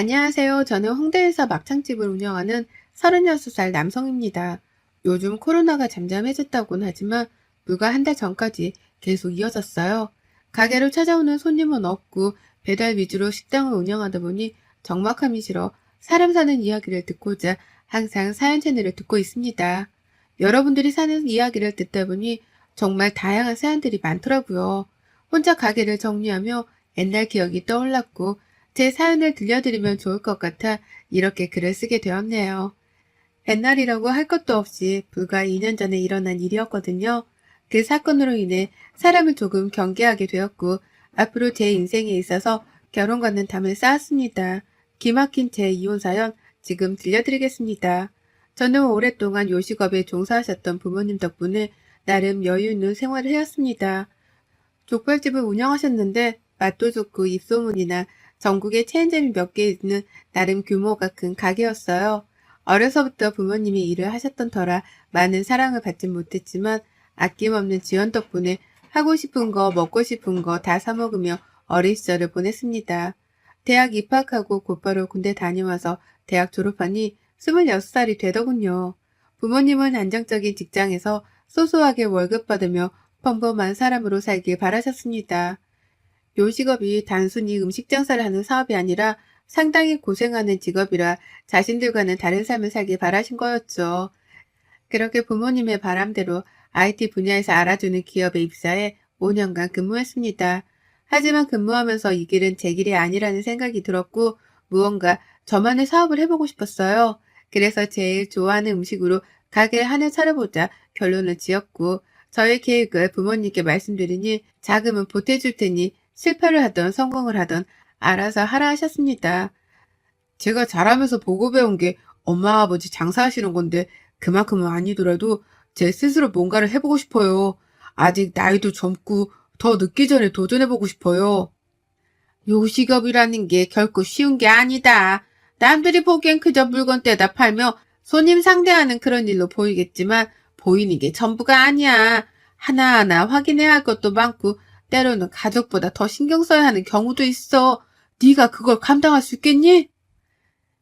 안녕하세요. 저는 홍대에서 막창집을 운영하는 36살 남성입니다. 요즘 코로나가 잠잠해졌다고는 하지만 불과 한 달 전까지 계속 이어졌어요. 가게로 찾아오는 손님은 없고 배달 위주로 식당을 운영하다 보니 적막함이 싫어 사람 사는 이야기를 듣고자 항상 사연 채널을 듣고 있습니다. 여러분들이 사는 이야기를 듣다 보니 정말 다양한 사연들이 많더라고요. 혼자 가게를 정리하며 옛날 기억이 떠올랐고 제 사연을 들려드리면 좋을 것 같아 이렇게 글을 쓰게 되었네요. 옛날이라고 할 것도 없이 불과 2년 전에 일어난 일이었거든요. 그 사건으로 인해 사람을 조금 경계하게 되었고 앞으로 제 인생에 있어서 결혼과는 담을 쌓았습니다. 기막힌 제 이혼 사연 지금 들려드리겠습니다. 저는 오랫동안 요식업에 종사하셨던 부모님 덕분에 나름 여유 있는 생활을 해왔습니다. 족발집을 운영하셨는데 맛도 좋고 입소문이나 전국에 체인점이 몇 개 있는 나름 규모가 큰 가게였어요. 어려서부터 부모님이 일을 하셨던 터라 많은 사랑을 받진 못했지만 아낌없는 지원 덕분에 하고 싶은 거 먹고 싶은 거 다 사먹으며 어린 시절을 보냈습니다. 대학 입학하고 곧바로 군대 다녀와서 대학 졸업하니 26살이 되더군요. 부모님은 안정적인 직장에서 소소하게 월급 받으며 평범한 사람으로 살길 바라셨습니다. 요식업이 단순히 음식 장사를 하는 사업이 아니라 상당히 고생하는 직업이라 자신들과는 다른 삶을 살길 바라신 거였죠. 그렇게 부모님의 바람대로 IT 분야에서 알아주는 기업에 입사해 5년간 근무했습니다. 하지만 근무하면서 이 길은 제 길이 아니라는 생각이 들었고 무언가 저만의 사업을 해보고 싶었어요. 그래서 제일 좋아하는 음식으로 가게 하나 차려보자 결론을 지었고 저의 계획을 부모님께 말씀드리니 자금은 보태줄 테니 실패를 하던 성공을 하던 알아서 하라 하셨습니다. 제가 잘하면서 보고 배운 게 엄마 아버지 장사하시는 건데 그만큼은 아니더라도 제 스스로 뭔가를 해보고 싶어요. 아직 나이도 젊고 더 늦기 전에 도전해보고 싶어요. 요식업이라는 게 결코 쉬운 게 아니다. 남들이 보기엔 그저 물건 떼다 팔며 손님 상대하는 그런 일로 보이겠지만 보이는 게 전부가 아니야. 하나하나 확인해야 할 것도 많고 때로는 가족보다 더 신경 써야 하는 경우도 있어. 네가 그걸 감당할 수 있겠니?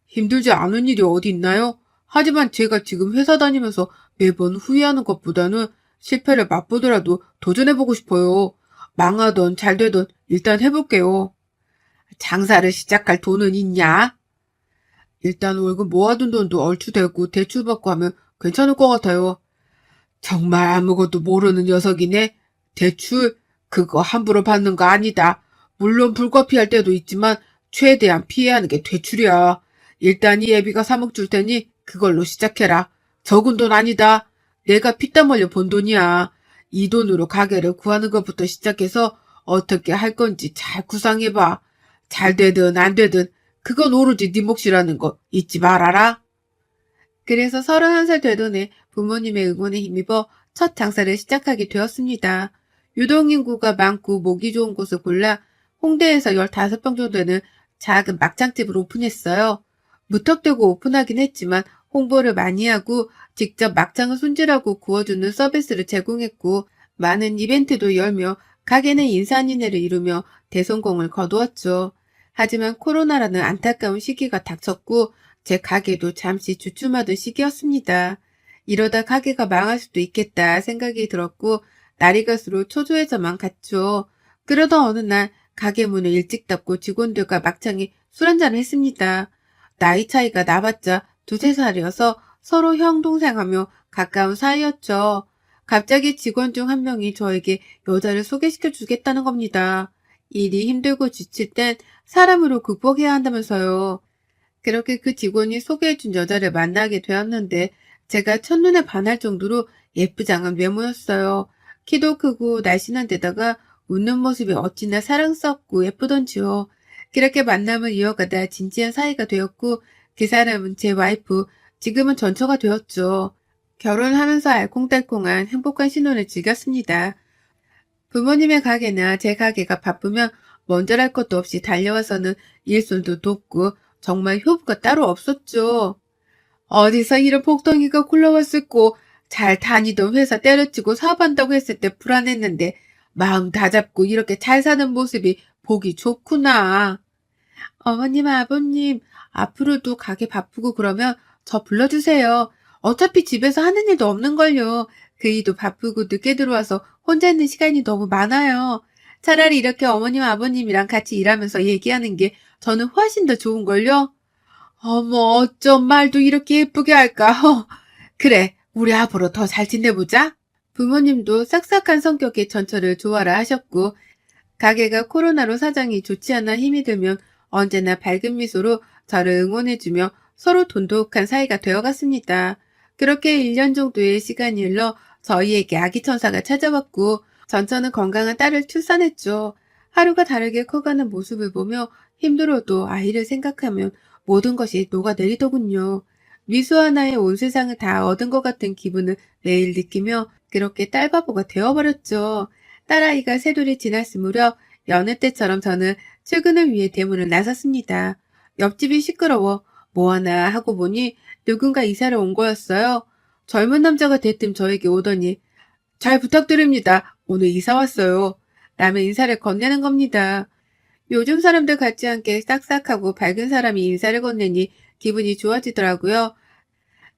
힘들지 않은 일이 어디 있나요? 하지만 제가 지금 회사 다니면서 매번 후회하는 것보다는 실패를 맛보더라도 도전해보고 싶어요. 망하던 잘 되던 일단 해볼게요. 장사를 시작할 돈은 있냐? 일단 월급 모아둔 돈도 얼추 되고 대출받고 하면 괜찮을 것 같아요. 정말 아무것도 모르는 녀석이네. 대출? 그거 함부로 받는 거 아니다. 물론 불가피할 때도 있지만 최대한 피해하는 게 대출이야. 일단 이 애비가 3억 줄 테니 그걸로 시작해라. 적은 돈 아니다. 내가 피땀 흘려 번 돈이야. 이 돈으로 가게를 구하는 것부터 시작해서 어떻게 할 건지 잘 구상해봐. 잘 되든 안 되든 그건 오로지 네 몫이라는 거 잊지 말아라. 그래서 31살 되던 해 부모님의 응원에 힘입어 첫 장사를 시작하게 되었습니다. 유동인구가 많고 모기 좋은 곳을 골라 홍대에서 15평 정도 되는 작은 막창집을 오픈했어요. 무턱대고 오픈하긴 했지만 홍보를 많이 하고 직접 막창을 손질하고 구워주는 서비스를 제공했고 많은 이벤트도 열며 가게는 인산인해를 이루며 대성공을 거두었죠. 하지만 코로나라는 안타까운 시기가 닥쳤고 제 가게도 잠시 주춤하던 시기였습니다. 이러다 가게가 망할 수도 있겠다 생각이 들었고 날이 갈수록 초조해져만 갔죠. 그러던 어느 날 가게 문을 일찍 닫고 직원들과 막창에 술 한잔을 했습니다. 나이 차이가 나봤자 두세 살이어서 서로 형 동생하며 가까운 사이였죠. 갑자기 직원 중 한 명이 저에게 여자를 소개시켜 주겠다는 겁니다. 일이 힘들고 지칠 땐 사람으로 극복해야 한다면서요. 그렇게 그 직원이 소개해 준 여자를 만나게 되었는데 제가 첫눈에 반할 정도로 예쁘장한 외모였어요. 키도 크고 날씬한 데다가 웃는 모습이 어찌나 사랑스럽고 예쁘던지요. 그렇게 만남을 이어가다 진지한 사이가 되었고 그 사람은 제 와이프, 지금은 전처가 되었죠. 결혼하면서 알콩달콩한 행복한 신혼을 즐겼습니다. 부모님의 가게나 제 가게가 바쁘면 먼저랄 것도 없이 달려와서는 일손도 돕고 정말 효부가 따로 없었죠. 어디서 이런 복덩이가 굴러왔을꼬 잘 다니던 회사 때려치고 사업한다고 했을 때 불안했는데 마음 다 잡고 이렇게 잘 사는 모습이 보기 좋구나. 어머님, 아버님, 앞으로도 가게 바쁘고 그러면 저 불러주세요. 어차피 집에서 하는 일도 없는걸요. 그 일도 바쁘고 늦게 들어와서 혼자 있는 시간이 너무 많아요. 차라리 이렇게 어머님, 아버님이랑 같이 일하면서 얘기하는 게 저는 훨씬 더 좋은걸요. 어머, 어쩜 말도 이렇게 예쁘게 할까? 허. 그래, 우리 앞으로 더 잘 지내보자. 부모님도 싹싹한 성격의 전처를 좋아라 하셨고, 가게가 코로나로 사정이 좋지 않아 힘이 들면 언제나 밝은 미소로 저를 응원해주며 서로 돈독한 사이가 되어갔습니다. 그렇게 1년 정도의 시간이 흘러 저희에게 아기 천사가 찾아왔고, 전처는 건강한 딸을 출산했죠. 하루가 다르게 커가는 모습을 보며 힘들어도 아이를 생각하면 모든 것이 녹아내리더군요. 미소 하나에 온 세상을 다 얻은 것 같은 기분을 매일 느끼며 그렇게 딸바보가 되어버렸죠. 딸아이가 세돌이 지났을 무렵 여느 때처럼 저는 출근을 위해 대문을 나섰습니다. 옆집이 시끄러워 뭐하나 하고 보니 누군가 이사를 온 거였어요. 젊은 남자가 대뜸 저에게 오더니 잘 부탁드립니다. 오늘 이사 왔어요. 라며 인사를 건네는 겁니다. 요즘 사람들 같지 않게 싹싹하고 밝은 사람이 인사를 건네니 기분이 좋아지더라고요.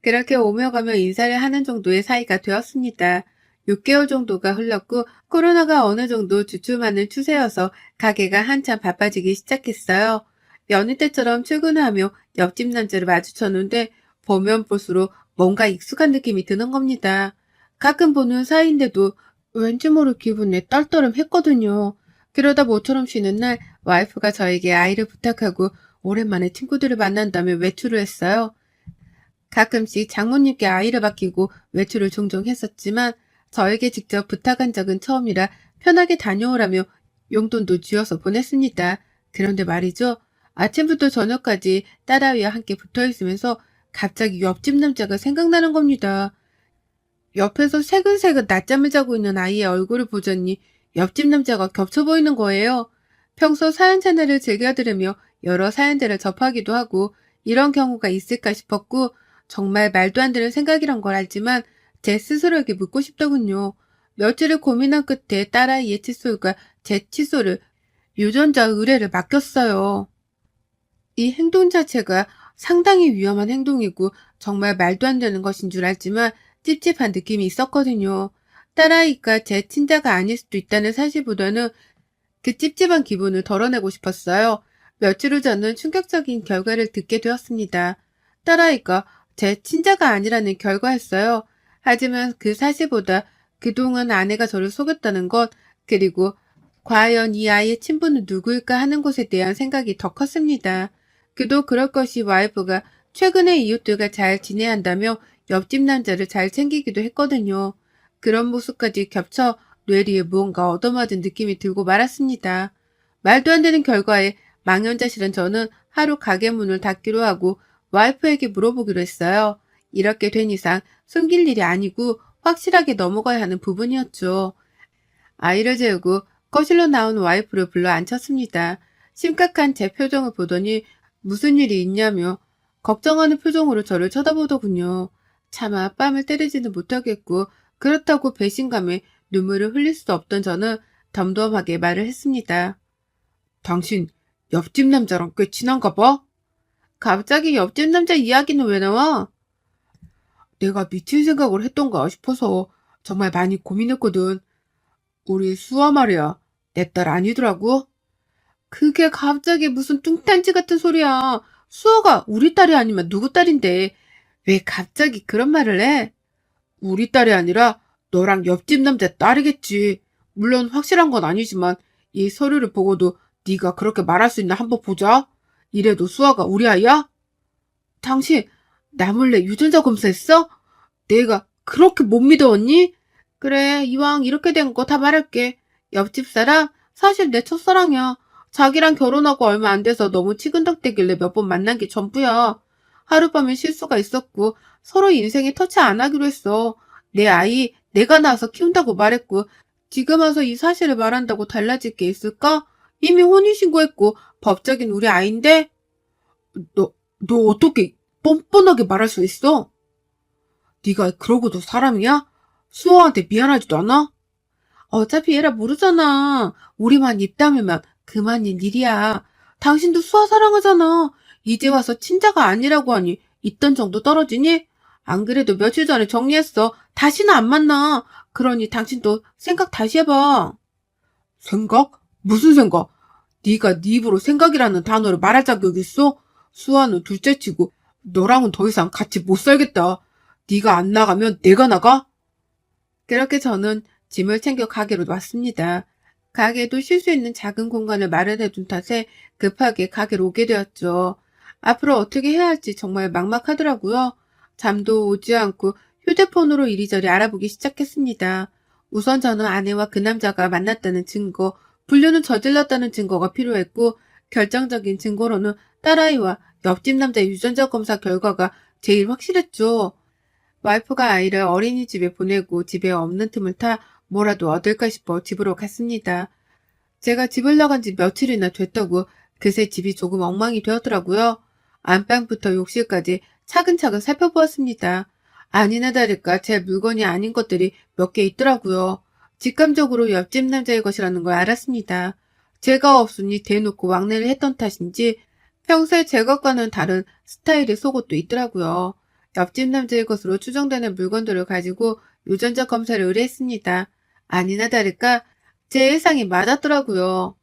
그렇게 오며 가며 인사를 하는 정도의 사이가 되었습니다. 6개월 정도가 흘렀고 코로나가 어느 정도 주춤하는 추세여서 가게가 한참 바빠지기 시작했어요. 여느 때처럼 출근하며 옆집 남자를 마주쳤는데 보면 볼수록 뭔가 익숙한 느낌이 드는 겁니다. 가끔 보는 사이인데도 왠지 모를 기분에 떨떠름 했거든요. 그러다 모처럼 쉬는 날 와이프가 저에게 아이를 부탁하고 오랜만에 친구들을 만난다며 외출을 했어요. 가끔씩 장모님께 아이를 맡기고 외출을 종종 했었지만 저에게 직접 부탁한 적은 처음이라 편하게 다녀오라며 용돈도 쥐어서 보냈습니다. 그런데 말이죠. 아침부터 저녁까지 딸아이와 함께 붙어 있으면서 갑자기 옆집 남자가 생각나는 겁니다. 옆에서 새근새근 낮잠을 자고 있는 아이의 얼굴을 보자니 옆집 남자가 겹쳐 보이는 거예요. 평소 사연 채널을 즐겨 들으며 여러 사연들을 접하기도 하고 이런 경우가 있을까 싶었고 정말 말도 안 되는 생각이란 걸 알지만 제 스스로에게 묻고 싶더군요. 며칠을 고민한 끝에 딸아이의 칫솔과 제 칫솔을 유전자 의뢰를 맡겼어요. 이 행동 자체가 상당히 위험한 행동이고 정말 말도 안 되는 것인 줄 알지만 찝찝한 느낌이 있었거든요. 딸아이가 제 친자가 아닐 수도 있다는 사실보다는 그 찝찝한 기분을 덜어내고 싶었어요. 며칠 후 저는 충격적인 결과를 듣게 되었습니다. 딸아이가 제 친자가 아니라는 결과였어요. 하지만 그 사실보다 그동안 아내가 저를 속였다는 것, 그리고 과연 이 아이의 친부는 누구일까 하는 것에 대한 생각이 더 컸습니다. 그도 그럴 것이 와이프가 최근에 이웃들과 잘 지내야 한다며 옆집 남자를 잘 챙기기도 했거든요. 그런 모습까지 겹쳐 뇌리에 무언가 얻어맞은 느낌이 들고 말았습니다. 말도 안 되는 결과에 망연자실한 저는 하루 가게 문을 닫기로 하고 와이프에게 물어보기로 했어요. 이렇게 된 이상 숨길 일이 아니고 확실하게 넘어가야 하는 부분이었죠. 아이를 재우고 거실로 나온 와이프를 불러 앉혔습니다. 심각한 제 표정을 보더니 무슨 일이 있냐며 걱정하는 표정으로 저를 쳐다보더군요. 차마 뺨을 때리지는 못하겠고 그렇다고 배신감에 눈물을 흘릴 수 없던 저는 덤덤하게 말을 했습니다. 당신 옆집 남자랑 꽤 친한가 봐? 갑자기 옆집 남자 이야기는 왜 나와? 내가 미친 생각을 했던가 싶어서 정말 많이 고민했거든. 우리 수아 말이야. 내 딸 아니더라고. 그게 갑자기 무슨 뚱딴지 같은 소리야. 수아가 우리 딸이 아니면 누구 딸인데 왜 갑자기 그런 말을 해? 우리 딸이 아니라 너랑 옆집 남자 딸이겠지. 물론 확실한 건 아니지만 이 서류를 보고도 네가 그렇게 말할 수 있나 한번 보자. 이래도 수아가 우리 아이야? 당신 나 몰래 유전자 검사했어? 내가 그렇게 못 믿어왔니? 그래 이왕 이렇게 된 거 다 말할게. 옆집 사람 사실 내 첫사랑이야. 자기랑 결혼하고 얼마 안 돼서 너무 치근덕대길래 몇 번 만난 게 전부야. 하룻밤에 실수가 있었고 서로 인생에 터치 안 하기로 했어. 내 아이 내가 낳아서 키운다고 말했고 지금 와서 이 사실을 말한다고 달라질 게 있을까? 이미 혼인신고했고 법적인 우리 아이인데 너, 너 어떻게 뻔뻔하게 말할 수 있어? 네가 그러고도 사람이야? 수호한테 미안하지도 않아? 어차피 얘라 모르잖아. 우리만 입 다물면 그만인 일이야. 당신도 수아 사랑하잖아. 이제 와서 친자가 아니라고 하니 있던 정도 떨어지니? 안 그래도 며칠 전에 정리했어. 다시는 안 만나. 그러니 당신도 생각 다시 해봐. 생각? 무슨 생각? 네가 네 입으로 생각이라는 단어를 말할 자격 있어? 수아는 둘째치고 너랑은 더 이상 같이 못 살겠다. 네가 안 나가면 내가 나가? 그렇게 저는 짐을 챙겨 가게로 왔습니다. 가게도 쉴 수 있는 작은 공간을 마련해 둔 탓에 급하게 가게로 오게 되었죠. 앞으로 어떻게 해야 할지 정말 막막하더라고요. 잠도 오지 않고 휴대폰으로 이리저리 알아보기 시작했습니다. 우선 저는 아내와 그 남자가 만났다는 증거, 불륜을 저질렀다는 증거가 필요했고, 결정적인 증거로는 딸아이와 옆집 남자의 유전자 검사 결과가 제일 확실했죠. 와이프가 아이를 어린이집에 보내고 집에 없는 틈을 타 뭐라도 얻을까 싶어 집으로 갔습니다. 제가 집을 나간 지 며칠이나 됐다고 그새 집이 조금 엉망이 되었더라고요. 안방부터 욕실까지 차근차근 살펴보았습니다. 아니나 다를까 제 물건이 아닌 것들이 몇 개 있더라고요. 직감적으로 옆집 남자의 것이라는 걸 알았습니다. 제가 없으니 대놓고 왕래를 했던 탓인지 평소에 제 것과는 다른 스타일의 속옷도 있더라고요. 옆집 남자의 것으로 추정되는 물건들을 가지고 유전자 검사를 의뢰했습니다. 아니나 다를까 제 예상이 맞았더라고요.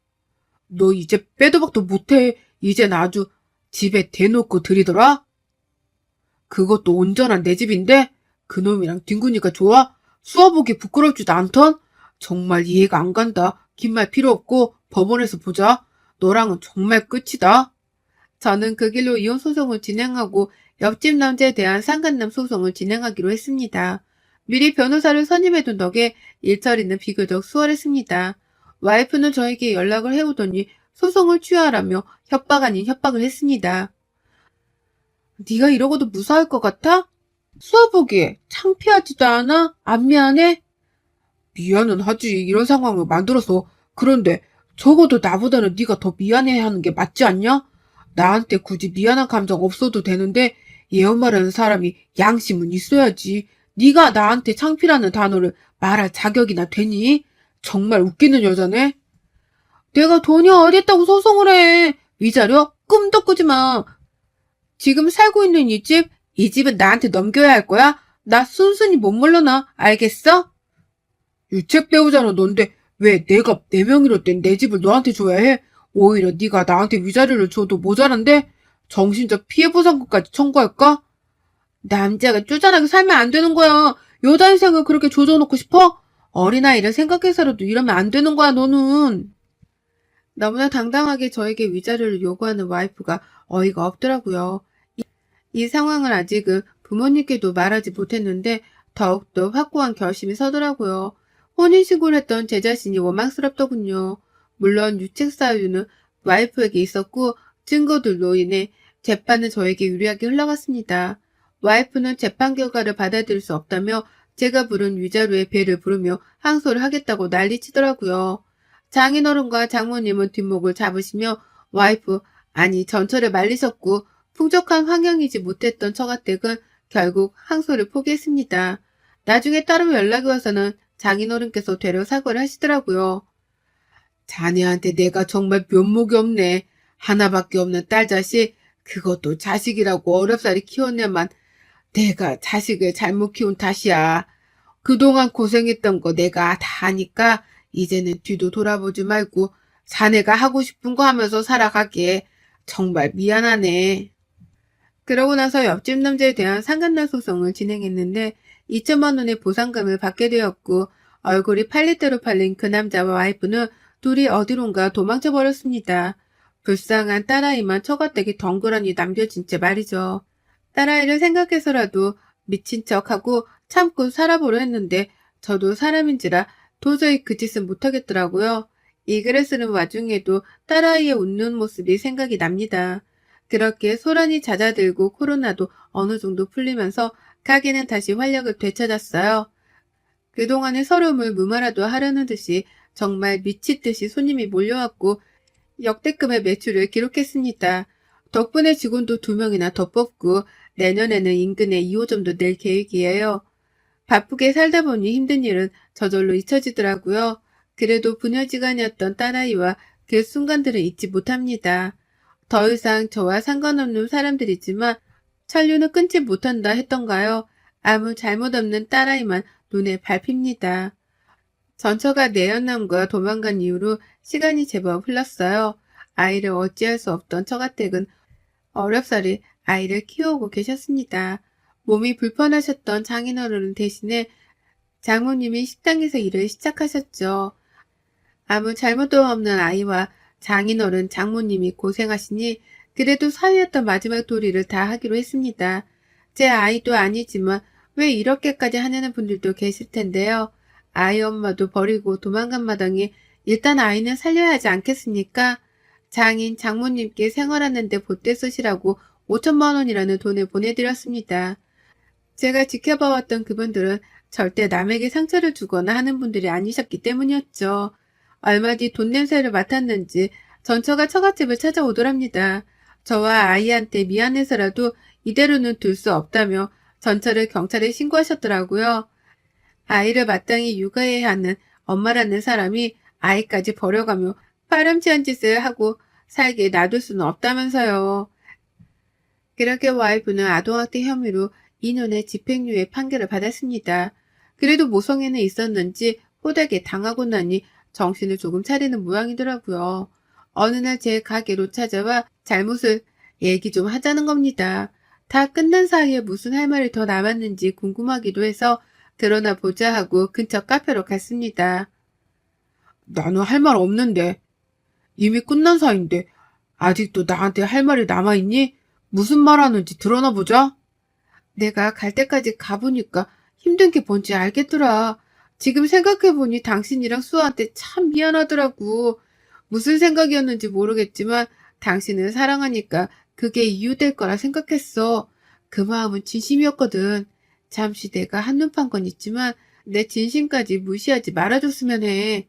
너 이제 빼도 박도 못해. 이젠 아주 집에 대놓고 들이더라? 그것도 온전한 내 집인데 그놈이랑 뒹구니까 좋아? 수화보기 부끄럽지도 않던? 정말 이해가 안 간다. 긴 말 필요 없고 법원에서 보자. 너랑은 정말 끝이다. 저는 그 길로 이혼 소송을 진행하고 옆집 남자에 대한 상간남 소송을 진행하기로 했습니다. 미리 변호사를 선임해둔 덕에 일처리는 비교적 수월했습니다. 와이프는 저에게 연락을 해오더니 소송을 취하라며 협박 아닌 협박을 했습니다. 네가 이러고도 무사할 것 같아? 수아보기에 창피하지도 않아? 안 미안해? 미안은 하지. 이런 상황을 만들어서. 그런데 적어도 나보다는 네가 더 미안해하는 게 맞지 않냐? 나한테 굳이 미안한 감정 없어도 되는데 예언말하는 사람이 양심은 있어야지. 네가 나한테 창피라는 단어를 말할 자격이나 되니? 정말 웃기는 여자네. 내가 돈이 어딨다고 소송을 해. 위자료? 꿈도 꾸지 마. 지금 살고 있는 이 집, 이 집은 나한테 넘겨야 할 거야? 나 순순히 못 물러나. 알겠어? 유책 배우자는 넌데 왜 내가 내 명의로 된내 집을 너한테 줘야 해? 오히려 네가 나한테 위자료를 줘도 모자란데 정신적 피해 보상금까지 청구할까? 남자가 쪼잔하게 살면 안 되는 거야. 여자 인생을 그렇게 조져놓고 싶어? 어린아이를 생각해서라도 이러면 안 되는 거야, 너는. 너무나 당당하게 저에게 위자료를 요구하는 와이프가 어이가 없더라고요. 이, 이 상황을 아직은 부모님께도 말하지 못했는데 더욱더 확고한 결심이 서더라고요. 혼인신고를 했던 제 자신이 원망스럽더군요. 물론 유책 사유는 와이프에게 있었고 증거들로 인해 재판은 저에게 유리하게 흘러갔습니다. 와이프는 재판 결과를 받아들일 수 없다며 제가 부른 위자료의 배를 부르며 항소를 하겠다고 난리치더라고요. 장인어른과 장모님은 뒷목을 잡으시며 와이프 아니 전철에 말리셨고 풍족한 환경이지 못했던 처가댁은 결국 항소를 포기했습니다. 나중에 따로 연락이 와서는 장인어른께서 되려 사과를 하시더라고요. 자네한테 내가 정말 면목이 없네. 하나밖에 없는 딸 자식, 그것도 자식이라고 어렵사리 키웠네만 내가 자식을 잘못 키운 탓이야. 그동안 고생했던 거 내가 다 아니까 이제는 뒤도 돌아보지 말고 자네가 하고 싶은 거 하면서 살아가게. 정말 미안하네. 그러고 나서 옆집 남자에 대한 상간난 소송을 진행했는데 2천만 원의 보상금을 받게 되었고 얼굴이 팔릴 대로 팔린 그 남자와 와이프는 둘이 어디론가 도망쳐 버렸습니다. 불쌍한 딸아이만 처가댁에 덩그러니 남겨진 채 말이죠. 딸아이를 생각해서라도 미친 척하고 참고 살아보려 했는데 저도 사람인지라 도저히 그 짓은 못하겠더라고요. 이 글을 쓰는 와중에도 딸아이의 웃는 모습이 생각이 납니다. 그렇게 소란이 잦아들고 코로나도 어느 정도 풀리면서 가게는 다시 활력을 되찾았어요. 그동안의 서름을 무마라도 하려는 듯이 정말 미치듯이 손님이 몰려왔고 역대급의 매출을 기록했습니다. 덕분에 직원도 두 명이나 더 뽑고 내년에는 인근에 2호점도 낼 계획이에요. 바쁘게 살다 보니 힘든 일은 저절로 잊혀지더라고요. 그래도 부녀지간이었던 딸아이와 그 순간들을 잊지 못합니다. 더 이상 저와 상관없는 사람들이지만 천류는 끊지 못한다 했던가요? 아무 잘못 없는 딸아이만 눈에 밟힙니다. 전처가 내연남과 도망간 이후로 시간이 제법 흘렀어요. 아이를 어찌할 수 없던 처가댁은 어렵사리 아이를 키우고 계셨습니다. 몸이 불편하셨던 장인어른 대신에 장모님이 식당에서 일을 시작하셨죠. 아무 잘못도 없는 아이와 장인어른 장모님이 고생하시니 그래도 사위였던 마지막 도리를 다 하기로 했습니다. 제 아이도 아니지만 왜 이렇게까지 하냐는 분들도 계실 텐데요. 아이 엄마도 버리고 도망간 마당에 일단 아이는 살려야 하지 않겠습니까? 장인 장모님께 생활하는데 보태 쓰시라고 5천만 원이라는 돈을 보내드렸습니다. 제가 지켜봐왔던 그분들은 절대 남에게 상처를 주거나 하는 분들이 아니셨기 때문이었죠. 얼마 뒤 돈 냄새를 맡았는지 전처가 처갓집을 찾아오더랍니다. 저와 아이한테 미안해서라도 이대로는 둘 수 없다며 전처를 경찰에 신고하셨더라고요. 아이를 마땅히 육아해야 하는 엄마라는 사람이 아이까지 버려가며 파렴치한 짓을 하고 살게 놔둘 수는 없다면서요. 그렇게 와이프는 아동학대 혐의로 2년의 집행유예 판결을 받았습니다. 그래도 모성애는 있었는지 호되게 당하고 나니 정신을 조금 차리는 모양이더라고요. 어느 날 제 가게로 찾아와 잘못을 얘기 좀 하자는 겁니다. 다 끝난 사이에 무슨 할 말이 더 남았는지 궁금하기도 해서 드러나 보자 하고 근처 카페로 갔습니다. 나는 할 말 없는데. 이미 끝난 사이인데 아직도 나한테 할 말이 남아있니? 무슨 말 하는지 드러나 보자. 내가 갈 때까지 가보니까 힘든 게 뭔지 알겠더라. 지금 생각해보니 당신이랑 수아한테 참 미안하더라고. 무슨 생각이었는지 모르겠지만 당신을 사랑하니까 그게 이유될 거라 생각했어. 그 마음은 진심이었거든. 잠시 내가 한눈 판 건 있지만 내 진심까지 무시하지 말아줬으면 해.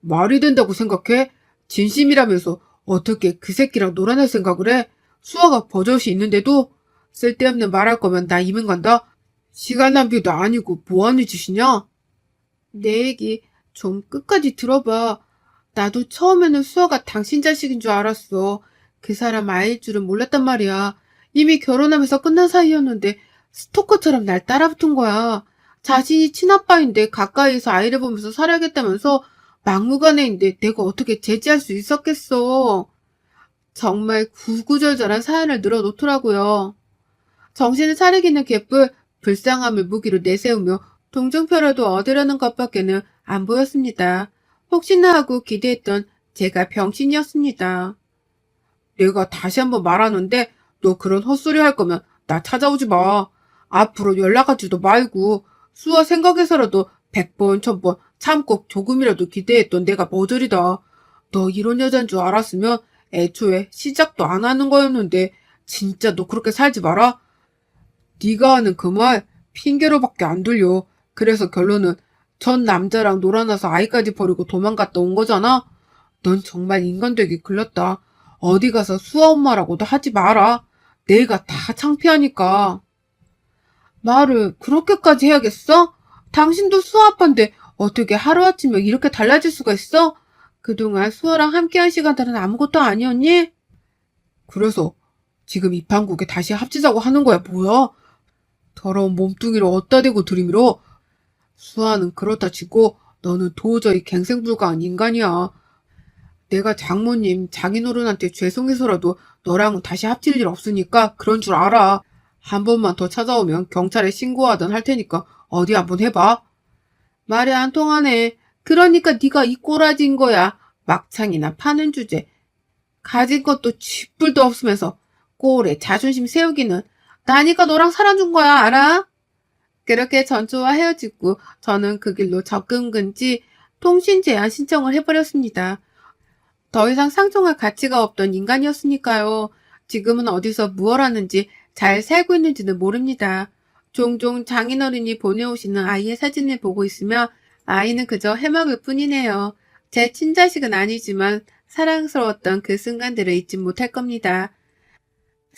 말이 된다고 생각해? 진심이라면서 어떻게 그 새끼랑 놀아날 생각을 해? 수아가 버젓이 있는데도 쓸데없는 말할 거면 나 이민 간다. 시간 낭비도 아니고 뭐하는 짓이냐? 내 얘기 좀 끝까지 들어봐. 나도 처음에는 수아가 당신 자식인 줄 알았어. 그 사람 아이일 줄은 몰랐단 말이야. 이미 결혼하면서 끝난 사이였는데 스토커처럼 날 따라붙은 거야. 자신이 친아빠인데 가까이에서 아이를 보면서 살아야겠다면서 막무가내인데 내가 어떻게 제지할 수 있었겠어. 정말 구구절절한 사연을 늘어놓더라고요. 정신을 차리기는 개뿔 불쌍함을 무기로 내세우며 동정표라도 얻으려는 것밖에는 안 보였습니다. 혹시나 하고 기대했던 제가 병신이었습니다. 내가 다시 한번 말하는데 너 그런 헛소리 할 거면 나 찾아오지 마. 앞으로 연락하지도 말고 수아 생각해서라도 100번, 1000번 참고 조금이라도 기대했던 내가 머저리다. 너 이런 여잔 줄 알았으면 애초에 시작도 안 하는 거였는데 진짜 너 그렇게 살지 마라. 네가 하는 그 말 핑계로밖에 안 들려. 그래서 결론은 전 남자랑 놀아나서 아이까지 버리고 도망갔다 온 거잖아. 넌 정말 인간 되기 글렀다. 어디 가서 수아 엄마라고도 하지 마라. 내가 다 창피하니까. 말을 그렇게까지 해야겠어? 당신도 수아 아빠인데 어떻게 하루아침에 이렇게 달라질 수가 있어? 그동안 수아랑 함께한 시간들은 아무것도 아니었니? 그래서 지금 이 판국에 다시 합치자고 하는 거야, 뭐야? 더러운 몸뚱이를 어디다 대고 들이밀어? 수아는 그렇다 치고 너는 도저히 갱생불가한 인간이야. 내가 장모님, 장인어른한테 죄송해서라도 너랑은 다시 합칠 일 없으니까 그런 줄 알아. 한 번만 더 찾아오면 경찰에 신고하든 할 테니까 어디 한번 해봐. 말이 안 통하네. 그러니까 네가 이 꼬라진 거야. 막창이나 파는 주제. 가진 것도 쥐뿔도 없으면서 꼴에 자존심 세우기는 나니까 너랑 살아준 거야, 알아? 그렇게 전초와 헤어지고 저는 그 길로 접근 금지 통신 제한 신청을 해버렸습니다. 더 이상 상종할 가치가 없던 인간이었으니까요. 지금은 어디서 무얼 하는지 잘 살고 있는지는 모릅니다. 종종 장인어른이 보내오시는 아이의 사진을 보고 있으며 아이는 그저 해먹을 뿐이네요. 제 친자식은 아니지만 사랑스러웠던 그 순간들을 잊지 못할 겁니다.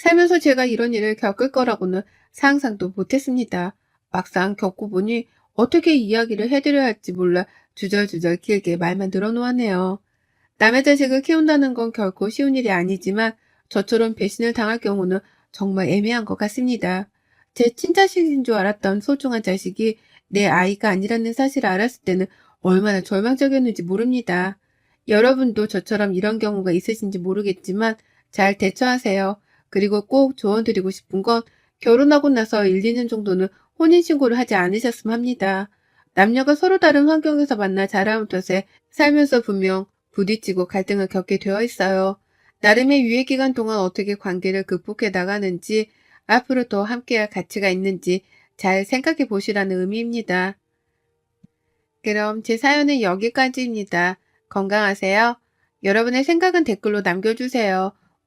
살면서 제가 이런 일을 겪을 거라고는 상상도 못했습니다. 막상 겪고 보니 어떻게 이야기를 해드려야 할지 몰라 주절주절 길게 말만 늘어놓았네요. 남의 자식을 키운다는 건 결코 쉬운 일이 아니지만 저처럼 배신을 당할 경우는 정말 애매한 것 같습니다. 제 친자식인 줄 알았던 소중한 자식이 내 아이가 아니라는 사실을 알았을 때는 얼마나 절망적이었는지 모릅니다. 여러분도 저처럼 이런 경우가 있으신지 모르겠지만 잘 대처하세요. 그리고 꼭 조언드리고 싶은 건 결혼하고 나서 1, 2년 정도는 혼인신고를 하지 않으셨으면 합니다. 남녀가 서로 다른 환경에서 만나 자라온 탓에 살면서 분명 부딪히고 갈등을 겪게 되어 있어요. 나름의 유예 기간 동안 어떻게 관계를 극복해 나가는지 앞으로 더 함께할 가치가 있는지 잘 생각해 보시라는 의미입니다. 그럼 제 사연은 여기까지입니다. 건강하세요. 여러분의 생각은 댓글로 남겨주세요.